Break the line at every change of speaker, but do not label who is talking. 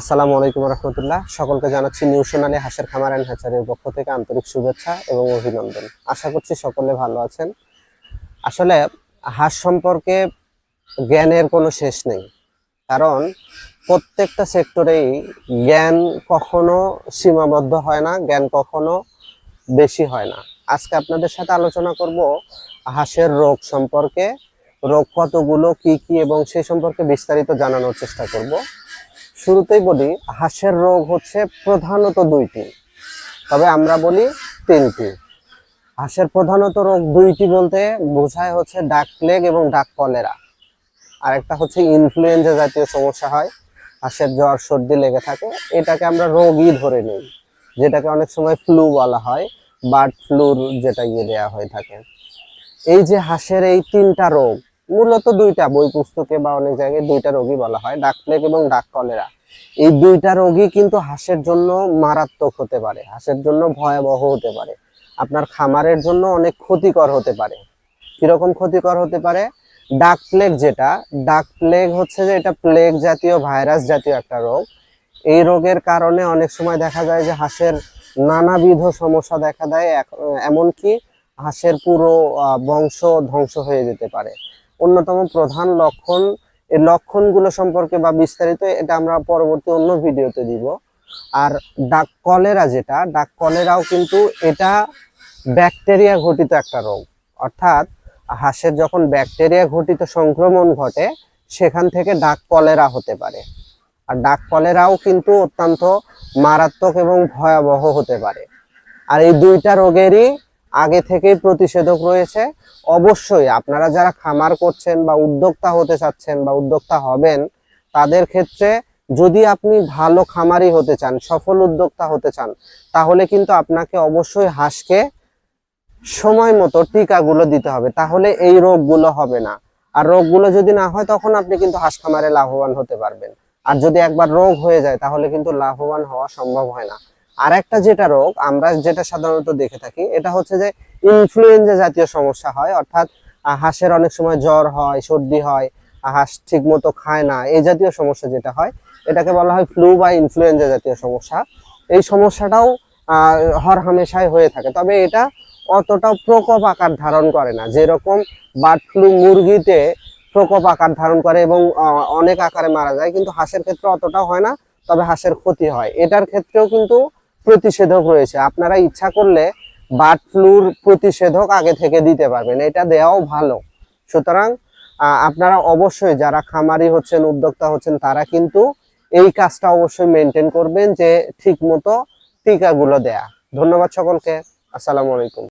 আসসালামু আলাইকুম রহমতুল্লাহ। সকলকে জানাচ্ছি নিউ সোনালী হাঁসের খামার অ্যান্ড হ্যাচারির পক্ষ থেকে আন্তরিক শুভেচ্ছা এবং অভিনন্দন। আশা করছি সকলে ভালো আছেন। আসলে হাঁস সম্পর্কে জ্ঞানের কোনো শেষ নেই। কারণ প্রত্যেকটা সেক্টরেই জ্ঞান কখনো সীমাবদ্ধ হয় না, জ্ঞান কখনো বেশি হয় না। আজকে আপনাদের সাথে আলোচনা করব হাঁসের রোগ সম্পর্কে, রোগ কতগুলো, কি কি, এবং সেই সম্পর্কে বিস্তারিত জানানোর চেষ্টা করব। শুরুতেই বলি, হাঁসের রোগ হচ্ছে প্রধানত দুইটি, তবে আমরা বলি তিনটি। হাঁসের প্রধানত রোগ দুইটি বলতে বোঝায় হচ্ছে ডাক প্লেগ এবং ডাক কলেরা। আর একটা হচ্ছে ইনফ্লুয়েঞ্জা জাতীয় সমস্যা হয়, হাঁসের জ্বর, সর্দি লেগে থাকে, এটাকে আমরা রোগই ধরে নিই, যেটাকে অনেক সময় ফ্লু বলা হয়, বার্ড ফ্লুর যেটা ইয়ে দেওয়া হয়ে থাকে। এই যে হাঁসের এই তিনটা রোগ মূলত দুইটা বই পুস্তকে বা অনেক জায়গায় দুইটা রোগই বলা হয়, ডাক প্লেগ এবং ডাক কলেরা। এই দুইটা রোগী কিন্তু হাঁসের জন্য মারাত্মক হতে পারে, হাঁসের জন্য ভয়াবহ হতে পারে। আপনার খামারের জন্য অনেক ক্ষতিকর হতে পারে। কীরকম ক্ষতিকর হতে পারে? ডাক প্লেগ যেটা, ডাক প্লেগ হচ্ছে যে এটা প্লেগ জাতীয়, ভাইরাস জাতীয় একটা রোগ। এই রোগের কারণে অনেক সময় দেখা যায় যে হাঁসের নানাবিধ সমস্যা দেখা দেয় এমনকি হাঁসের পুরো বংশ ধ্বংস হয়ে যেতে পারে। অন্যতম প্রধান লক্ষণ। এই লক্ষণগুলো সম্পর্কে বা বিস্তারিত এটা আমরা পরবর্তী অন্য ভিডিওতে দিব। আর ডাক কলেরা যেটা, ডাক কলেরাও কিন্তু এটা ব্যাকটেরিয়া ঘটিত একটা রোগ। অর্থাৎ হাঁসের যখন ব্যাকটেরিয়া ঘটিত সংক্রমণ ঘটে, সেখান থেকে ডাক কলেরা হতে পারে। আর ডাক কলেরাও কিন্তু অত্যন্ত মারাত্মক এবং ভয়াবহ হতে পারে। আর এই দুইটা রোগেরই আগে থেকেই প্রতিষেধক রয়েছে। অবশ্যই আপনারা যারা খামার করছেন বা উদ্যোক্তা হতে চাচ্ছেন বা উদ্যোক্তা হবেন, তাদের ক্ষেত্রে যদি আপনি ভালো খামারি হতে চান, সফল উদ্যোক্তা হতে চান, তাহলে কিন্তু আপনাকে অবশ্যই হাঁসকে সময় মতো টিকাগুলো দিতে হবে। তাহলে এই রোগগুলো হবে না। আর রোগগুলো যদি না হয়, তখন আপনি কিন্তু হাঁস খামারে লাভবান হতে পারবেন। আর যদি একবার রোগ হয়ে যায়, তাহলে কিন্তু লাভবান হওয়া সম্ভব হয় না। আর একটা যেটা রোগ, আমরা যেটা সাধারণত দেখে থাকি, এটা হচ্ছে যে ইনফ্লুয়েঞ্জা জাতীয় সমস্যা হয়, অর্থাৎ হাঁসের অনেক সময় জ্বর হয়, সর্দি হয় হাঁস ঠিক মতো খায় না, এই জাতীয় সমস্যা যেটা হয়, এটাকে বলা হয় ফ্লু বা ইনফ্লুয়েঞ্জা জাতীয় সমস্যা। এই সমস্যাটাও হর হামেশাই হয়ে থাকে, তবে এটা অতটাও প্রকোপ আকার ধারণ করে না। যেরকম বার্ড ফ্লু মুরগিতে প্রকোপ আকার ধারণ করে এবং অনেক আকারে মারা যায়, কিন্তু হাঁসের ক্ষেত্রে অতটাও হয় না, তবে হাঁসের ক্ষতি হয়। এটার ক্ষেত্রেও কিন্তু প্রতিষেধক রয়েছে। আপনারা ইচ্ছা করলে বার্ড ফ্লুর প্রতিষেধক আগে থেকে দিতে পারবেন। এটা দেওয়াও ভালো। সুতরাং আপনারা অবশ্যই যারা খামারি হচ্ছেন, উদ্যোক্তা হচ্ছেন, তারা কিন্তু এই কাজটা অবশ্যই মেনটেন করবেন যে ঠিক মতো টিকাগুলো দেয়া। ধন্যবাদ সকলকে। আসসালামু আলাইকুম।